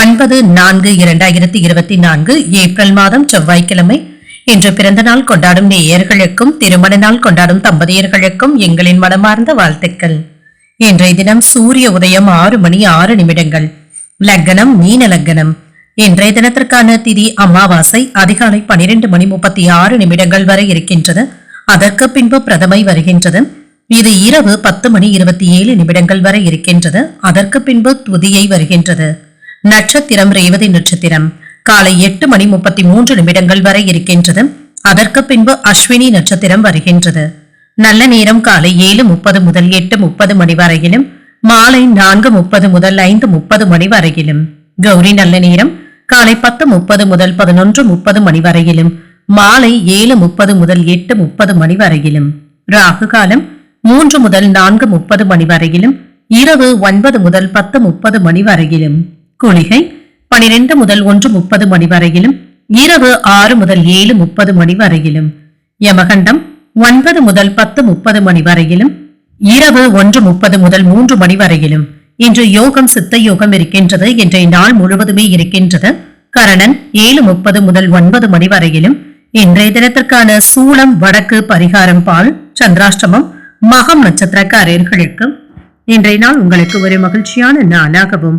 ஒன்பது நான்கு இரண்டாயிரத்தி இருபத்தி நான்கு ஏப்ரல் மாதம் செவ்வாய்க்கிழமை. இன்று பிறந்த நாள் கொண்டாடும் நேயர்களுக்கும் திருமண நாள் கொண்டாடும் தம்பதியர்களுக்கும் எங்களின் மனமார்ந்த வாழ்த்துக்கள். இன்றைய தினம் சூரிய உதயம் ஆறு மணி ஆறு நிமிடங்கள். லக்னம் மீன லக்னம். இன்றைய தினத்திற்கான திதி அமாவாசை அதிகாலை பனிரெண்டு மணி முப்பத்தி ஆறு நிமிடங்கள் வரை இருக்கின்றது. அதற்கு பின்பு பிரதமை வருகின்றது. இது இரவு பத்து மணி இருபத்தி ஏழு நிமிடங்கள் வரை இருக்கின்றது. அதற்கு பின்பு துதியை வருகின்றது. நட்சத்திரம் ரேவதி நட்சத்திரம். காலை எட்டு மணி முப்பத்தி மூன்று நிமிடங்கள் வரை இருக்கின்றது. அதற்கு பின்பு அஸ்வினி நட்சத்திரம் வருகின்றது. நல்ல நேரம் காலை ஏழு முப்பது முதல் எட்டு முப்பது மணி வரையிலும் மாலை நான்கு முப்பது முதல் ஐந்து முப்பது மணி வரையிலும். கௌரி நல்ல நேரம் காலை பத்து முப்பது முதல் பதினொன்று முப்பது மணி வரையிலும் மாலை ஏழு முப்பது முதல் எட்டு முப்பது மணி வரையிலும். ராகு காலம் மூன்று முதல் நான்கு முப்பது மணி வரையிலும் இரவு ஒன்பது முதல் பத்து முப்பது மணி வரையிலும். குளிகை பனிரெண்டு முதல் ஒன்று முப்பது மணி வரையிலும் இரவு ஆறு முதல் ஏழு முப்பது மணி வரையிலும் யமகண்டம் ஒன்பது முதல் பத்து முப்பது மணி வரையிலும் இரவு ஒன்று முப்பது முதல் மூன்று மணி வரையிலும். இன்று யோகம் சித்த யோகம் இருக்கின்றது. இன்றைய நாள் முழுவதுமே இருக்கின்றது. கரணன் ஏழு முப்பது முதல் ஒன்பது மணி வரையிலும். இன்றைய தினத்திற்கான சூளம் வடக்கு பரிகாரம் பால் சந்திராஷ்டமம் மகம் நட்சத்திரக்காரர்களுக்கு இன்றைய நாள் உங்களுக்கு ஒரு மகிழ்ச்சியான நாளாகவும்